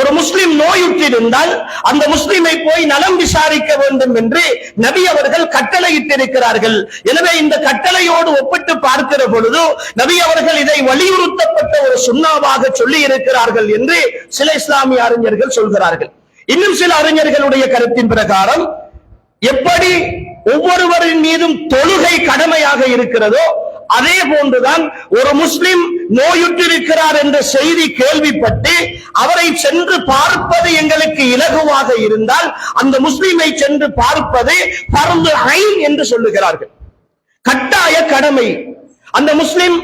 ஒரு முஸ்லிம் நோயுற்றிருந்தால் அந்த முஸ்லிமை போய் நலம் விசாரிக்க வேண்டும் என்று நபி அவர்கள் கட்டளையிட்டிருக்கிறார்கள். எனவே இந்த கட்டளையோடு ஒப்பிட்டு பார்க்கிற பொழுது நபி அவர்கள் இதை வலியுறுத்தப்பட்ட ஒரு சுண்ணாவாக சொல்லி இருக்கிறார்கள் என்று சில இஸ்லாமிய அறிஞர்கள் சொல்கிறார்கள். இன்னும் சில அறிஞர்களுடைய கருத்தின் பிரகாரம் எப்படி ஒவ்வொருவரின் மீதும் தொழுகை கடமையாக இருக்கிறதோ அதே போன்றுதான் ஒரு முஸ்லிம் நோயுற்றிருக்கிறார் என்ற செய்தி கேள்விப்பட்டு அவரை சென்று பார்ப்பது எங்களுக்கு இலகுவாக இருந்தால் அந்த முஸ்லிமை சென்று பார்ப்பது பரந்து ஐன் என்று சொல்லுகிறார்கள். கட்டாய கடமை. அந்த முஸ்லிம்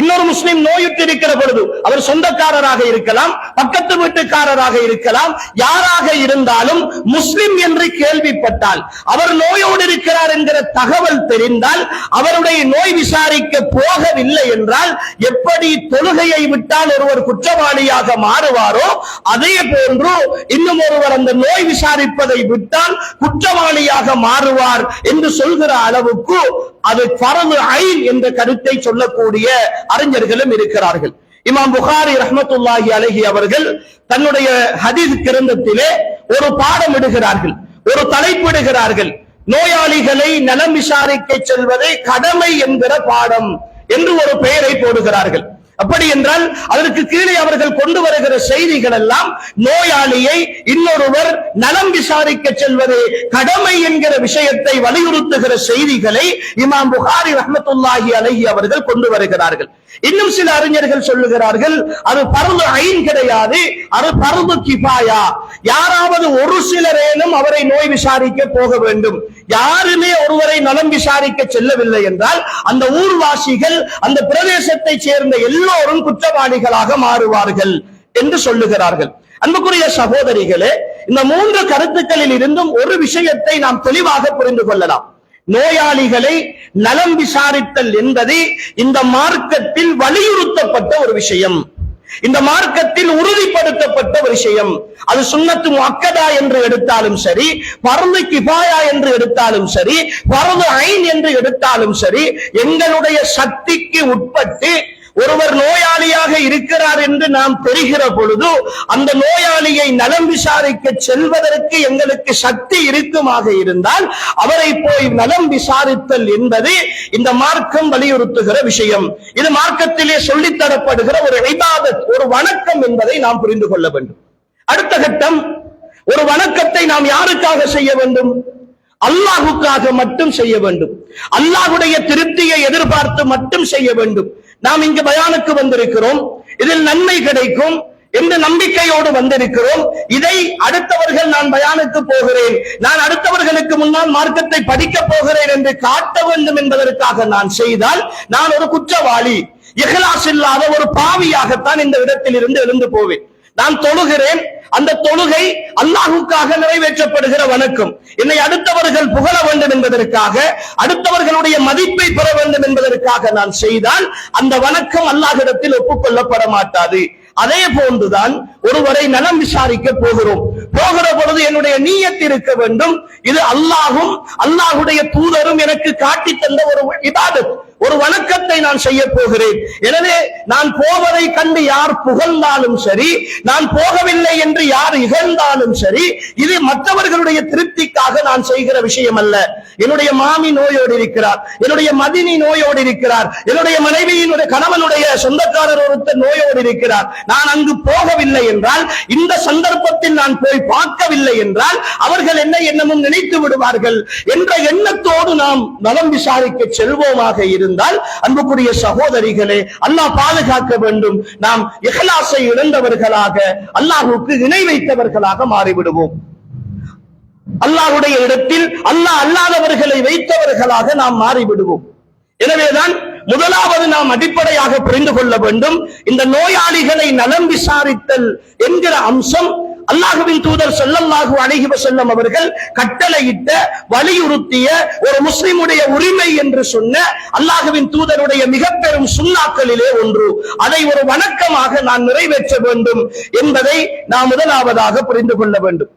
இன்னொரு முஸ்லிம் நோயுற்றிருக்கிற பொழுது அவர் சொந்தக்காரராக இருக்கலாம் பக்கத்து வீட்டு வீட்டுக்காரராக இருக்கலாம். யாராக இருந்தாலும் முஸ்லிம் என்று கேள்விப்பட்டால் அவர் நோயோடு இருக்கிறார் என்கிற தகவல் தெரிந்தால் அவருடைய நோய் விசாரிக்க போகவில்லை என்றால் எப்படி தொழுகையை விட்டால் ஒருவர் குற்றவாளியாக மாறுவாரோ அதே போன்று இன்னும் ஒருவர் அந்த நோய் விசாரிப்பதை விட்டால் குற்றவாளியாக மாறுவார் என்று சொல்கிற அளவுக்கு அது பரவு ஐன் என்ற கருத்தை சொல்லக்கூடிய அறிஞர்களும் இருக்கிறார்கள். இமாம் புகாரி ரஹமத்துல்லாஹி அலைஹி அவர்கள் தன்னுடைய ஹதீஸ் கிரந்தத்திலே ஒரு பாடம் இடுகிறார்கள் ஒரு தலைப்பிடுகிறார்கள் நோயாளிகளை நலம் விசாரிக்க செல்வதை கடமை என்கிற பாடம் என்று ஒரு பெயரை போடுகிறார்கள். அப்படி என்றால் அதற்கு கீழே அவர்கள் கொண்டு வருகிற செய்திகள் எல்லாம் நோயாளியை இன்னொருவர் நலம் விசாரிக்க செல்வது கடமை என்கிற விஷயத்தை வலியுறுத்துகிற செய்திகளை இமாம் புகாரி ரஹமத்துல்லாஹி அலஹி அவர்கள் கொண்டு வருகிறார்கள். இன்னும் சில அறிஞர்கள் சொல்லுகிறார்கள் அது பருது ஐன் கிடையாது அது பருது கிபாயா யாராவது ஒரு சிலரேனும் அவரை நோய் விசாரிக்க போக வேண்டும். யாருமே ஒருவரை நலம் விசாரிக்க செல்லவில்லை என்றால் அந்த ஊர்வாசிகள் அந்த பிரதேசத்தை சேர்ந்த எல்லோரும் குற்றவாளிகளாக மாறுவார்கள் என்று சொல்லுகிறார்கள். அன்புக்குரிய சகோதரிகளே இந்த மூன்று கருத்துக்களில் இருந்தும் ஒரு விஷயத்தை நாம் தெளிவாக புரிந்து கொள்ளலாம். நோயாளிகளை நலம் விசாரித்தல் என்பது இந்த மார்க்கத்தில் வலியுறுத்தப்பட்ட ஒரு விஷயம். இந்த மார்க்கத்தில் உறுதிப்படுத்தப்பட்ட விஷயம். அது சுண்ணத்து முக்கதா என்று எடுத்தாலும் சரி பரந்து கிபாயா என்று எடுத்தாலும் சரி பரது ஐன் என்று எடுத்தாலும் சரி எங்களுடைய சக்திக்கு உட்பட்டு ஒருவர் நோயாளியாக இருக்கிறார் என்று நாம் தெரிகிற பொழுது அந்த நோயாளியை நலம் விசாரிக்க செல்வதற்கு எங்களுக்கு சக்தி இருக்குமாக இருந்தால் அவரை போய் நலம் விசாரித்தல் என்பது இந்த மார்க்கம் வலியுறுத்துகிற விஷயம். இது மார்க்கத்திலே சொல்லித் தரப்படுகிற ஒரு ஐபாதத் ஒரு வணக்கம் என்பதை நாம் புரிந்து கொள்ள வேண்டும். அடுத்த கட்டம் ஒரு வணக்கத்தை நாம் யாருக்காக செய்ய வேண்டும்? அல்லாஹுக்காக மட்டும் செய்ய வேண்டும். அல்லாஹுடைய திருப்தியை எதிர்பார்த்து மட்டும் செய்ய வேண்டும். நாம் இங்கு பயானுக்கு வந்திருக்கிறோம். இதில் நன்மை கிடைக்கும் என்ற நம்பிக்கையோடு வந்திருக்கிறோம். இதை அடுத்தவர்கள் நான் பயானுக்கு போகிறேன். நான் அடுத்தவர்களுக்கு முன்னால் மார்க்கத்தை படிக்க போகிறேன் என்று காட்ட வேண்டும் என்பதற்காக நான் செய்தால் நான் ஒரு குற்றவாளி. இகலாஸ் இல்லாத ஒரு பாவியாகத்தான் இந்த இடத்தில் இருந்து எழுந்து போவேன். நான் தொழுகிறேன். அந்த தொழுகை அல்லாஹுக்காக நிறைவேற்றப்படுகிற வணக்கம். என்னை அடுத்தவர்கள் புகழ வேண்டும் என்பதற்காக அடுத்தவர்களுடைய மதிப்பை பெற வேண்டும் என்பதற்காக நான் செய்தால் அந்த வணக்கம் அல்லாஹிடத்தில் ஒப்புக்கொள்ளப்பட மாட்டாது அதே போன்றுதான் ஒருவரை நலம் விசாரிக்க போகிறோம். போகிற பொழுது என்னுடைய நீயத் இருக்க வேண்டும். இது அல்லாஹும் அல்லாஹுடைய தூதரும் எனக்கு காட்டி தந்த ஒரு இபாதத். ஒரு வணக்கத்தை நான் செய்ய போகிறேன். எனவே நான் போவதை கண்டு யார் புகழ்ந்தாலும் சரி நான் போகவில்லை என்று யார் இகழ்ந்தாலும் சரி இது மற்றவர்களுடைய திருப்திக்காக நான் செய்கிற விஷயம் அல்ல என்னுடைய மாமி நோயோடு இருக்கிறார். என்னுடைய மதினி நோயோடு இருக்கிறார். என்னுடைய மனைவியினுடைய கணவனுடைய சொந்தக்காரர் ஒருத்தர் நோயோடு இருக்கிறார். நான் அங்கு போகவில்லை என்றால் இந்த சந்தர்ப்பத்தில் நான் போய் பார்க்கவில்லை என்றால் அவர்கள் என்ன எண்ணமும் நினைத்து விடுவார்கள். என்ற எண்ணத்தோடு நாம் நலம் விசாரிக்க செல்வோமாக இருந்தால் அன்புக்குரிய சகோதரிகளே அல்லாஹ் பாதுகாக்க வேண்டும். நாம் இஹலாசை இழந்தவர்களாக அல்லாஹுக்கு இணை வைத்தவர்களாக மாறிவிடுவோம். அல்லாஹுடைய இடத்தில் அல்லாஹ் அல்லாதவர்களை வைத்தவர்களாக நாம் மாறிவிடுவோம். எனவேதான் முதலாவது நாம் அடிப்படையாக புரிந்து கொள்ள வேண்டும். இந்த நோயாளிகளை நலம் விசாரித்தல் என்கிற அம்சம் அல்லாஹுவின் தூதர் சொல்லல்லாஹு அழகி வசல்லம் அவர்கள் கட்டளையிட்ட வலியுறுத்திய ஒரு முஸ்லிமுடைய உரிமை என்று சொன்ன அல்லாஹுவின் தூதருடைய மிக பெரும் சுண்ணாக்களிலே ஒன்று. அதை ஒரு வணக்கமாக நான் நிறைவேற்ற வேண்டும் என்பதை நாம் முதலாவதாக புரிந்து கொள்ள வேண்டும்.